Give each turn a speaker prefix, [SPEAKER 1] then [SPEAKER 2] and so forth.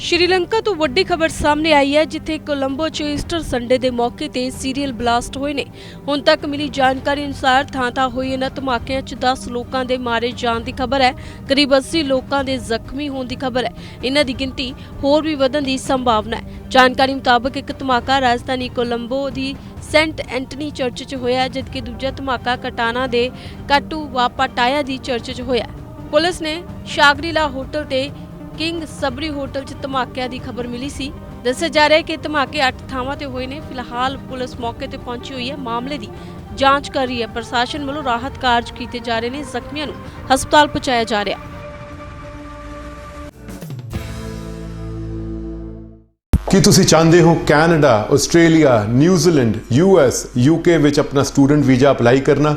[SPEAKER 1] ਸ਼੍ਰੀਲੰਕਾ ਤੋਂ ਵੱਡੀ ਖਬਰ ਸਾਹਮਣੇ ਆਈ ਹੈ, ਜਿੱਥੇ ਕੋਲੰਬੋ 'ਚ ਈਸਟਰ ਸੰਡੇ ਦੇ ਮੌਕੇ ਤੇ ਸੀਰੀਅਲ ਬਲਾਸਟ ਹੋਏ ਨੇ। ਹੁਣ ਤੱਕ ਮਿਲੀ ਜਾਣਕਾਰੀ ਅਨੁਸਾਰ ਥਾਂ-ਥਾਂ ਹੋਈ ਇਹਨਾਂ ਧਮਾਕਿਆਂ 'ਚ 10 ਲੋਕਾਂ ਦੇ ਮਾਰੇ ਜਾਣ ਦੀ ਖਬਰ ਹੈ। ਕਰੀਬ 80 ਲੋਕਾਂ ਦੇ ਜ਼ਖਮੀ ਹੋਣ ਦੀ ਖਬਰ ਹੈ। ਇਹਨਾਂ ਦੀ ਗਿਣਤੀ ਹੋਰ ਵੀ ਵਧਣ ਦੀ ਸੰਭਾਵਨਾ ਹੈ। ਜਾਣਕਾਰੀ ਮੁਤਾਬਕ ਇੱਕ ਧਮਾਕਾ ਰਾਜਧਾਨੀ ਕੋਲੰਬੋ ਦੀ ਸੈਂਟ ਐਂਟਨੀ ਚਰਚ 'ਚ ਹੋਇਆ, ਜਦਕਿ ਦੂਜਾ ਧਮਾਕਾ ਕਟਾਨਾ ਦੇ ਕਾਟੂ ਵਾਪਾਟਾਇਆ ਦੀ ਚਰਚ 'ਚ ਹੋਇਆ। ਪੁਲਿਸ ਨੇ ਸ਼ਾਗਰੀਲਾ ਹੋਟਲ ਤੇ ਕਿੰਗ ਸਬਰੀ ਹੋਟਲ 'ਚ ਧਮਾਕਿਆਂ ਦੀ ਖਬਰ ਮਿਲੀ ਸੀ। ਦੱਸਿਆ ਜਾ ਰਿਹਾ ਹੈ ਕਿ ਧਮਾਕੇ 8 ਥਾਵਾਂ ਤੇ ਹੋਏ ਨੇ। ਫਿਲਹਾਲ ਪੁਲਿਸ ਮੌਕੇ ਤੇ ਪਹੁੰਚੀ ਹੋਈ ਹੈ। ਮਾਮਲੇ ਦੀ ਜਾਂਚ ਕਰ ਰਹੀ ਹੈ। ਪ੍ਰਸ਼ਾਸਨ ਵੱਲੋਂ ਰਾਹਤ ਕਾਰਜ ਕੀਤੇ ਜਾ ਰਹੇ ਨੇ। ਜ਼ਖਮੀਆਂ ਨੂੰ ਹਸਪਤਾਲ ਪਹੁੰਚਾਇਆ ਜਾ ਰਿਹਾ।
[SPEAKER 2] ਕੀ ਤੁਸੀਂ ਚਾਹੁੰਦੇ ਹੋ Canada, Australia, New Zealand US UK ਵਿੱਚ ਆਪਣਾ ਸਟੂਡੈਂਟ ਵੀਜ਼ਾ ਅਪਲਾਈ ਕਰਨਾ?